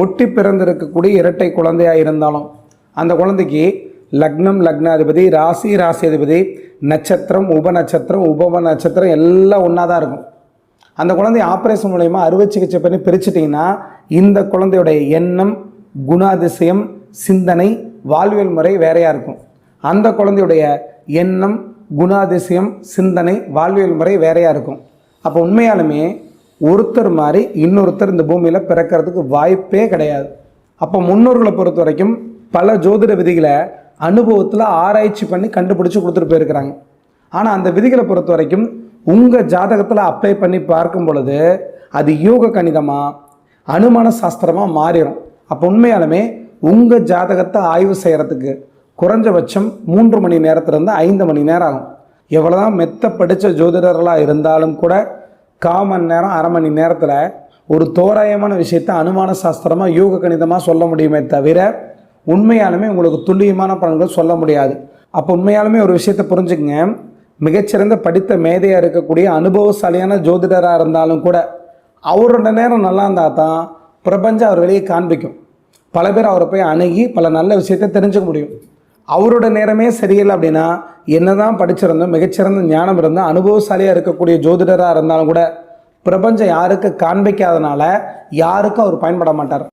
ஒட்டி பிறந்திருக்கக்கூடிய இரட்டை குழந்தையாக இருந்தாலும் அந்த குழந்தைக்கு லக்னம் லக்னாதிபதி ராசி ராசியாதிபதி நட்சத்திரம் உபநட்சத்திரம் உப நட்சத்திரம் எல்லாம் ஒன்றா தான் இருக்கும். அந்த குழந்தைய ஆப்ரேஷன் மூலயமா அறுவை சிகிச்சை பண்ணி பிரிச்சிட்டிங்கன்னா இந்த குழந்தையுடைய எண்ணம் குணாதிசயம் சிந்தனை வாழ்வியல் முறை வேறையாக இருக்கும். அந்த குழந்தையுடைய எண்ணம் குணாதிசயம் சிந்தனை வாழ்வியல் முறை வேறையாக இருக்கும். அப்போ உண்மையாலுமே ஒருத்தர் மாதிரி இன்னொருத்தர் இந்த பூமியில் பிறக்கிறதுக்கு வாய்ப்பே கிடையாது. அப்போ முன்னோர்களை பொறுத்த வரைக்கும் பல ஜோதிட விதிகளை அனுபவத்தில் ஆராய்ச்சி பண்ணி கண்டுபிடிச்சி கொடுத்துட்டு போயிருக்கிறாங்க. ஆனால் அந்த விதிகளை பொறுத்த வரைக்கும் உங்கள் ஜாதகத்தில் அப்ளை பண்ணி பார்க்கும் பொழுது அது யோக கணிதமாக அனுமான சாஸ்திரமாக மாறிடும் அப்போ உண்மையாலுமே உங்கள் ஜாதகத்தை ஆய்வு செய்கிறதுக்கு குறைஞ்சபட்சம் மூன்று மணி நேரத்துலேருந்து ஐந்து மணி நேரம் ஆகும். எவ்வளோதான் மெத்த படித்த ஜோதிடர்களாக இருந்தாலும் கூட கால் மணி நேரம் அரை மணி நேரத்தில் ஒரு தோராயமான விஷயத்தை அனுமான சாஸ்திரமாக யோக கணிதமாக சொல்ல முடியுமே தவிர உண்மையாலுமே உங்களுக்கு துல்லியமான பலன்கள் சொல்ல முடியாது. அப்போ உண்மையாலுமே ஒரு விஷயத்தை புரிஞ்சுக்கங்க. மிகச்சிறந்த படித்த மேதையாக இருக்கக்கூடிய அனுபவசாலியான ஜோதிடராக இருந்தாலும் கூட அவரோட நேரம் நல்லா இருந்தால் தான் பிரபஞ்சம் அவர் வெளியே காண்பிக்கும். பல பேர் அவரை போய் அணுகி பல நல்ல விஷயத்தை தெரிஞ்சுக்க முடியும். அவரோட நேரமே சரியில்லை அப்படின்னா என்னதான் படிச்சிருந்தோம் மிகச்சிறந்த ஞானம் இருந்தால் அனுபவசாலியாக இருக்கக்கூடிய ஜோதிடராக இருந்தாலும் கூட பிரபஞ்சம் யாருக்கு காண்பிக்காதனால யாருக்கும் அவர் பயன்பட மாட்டார்.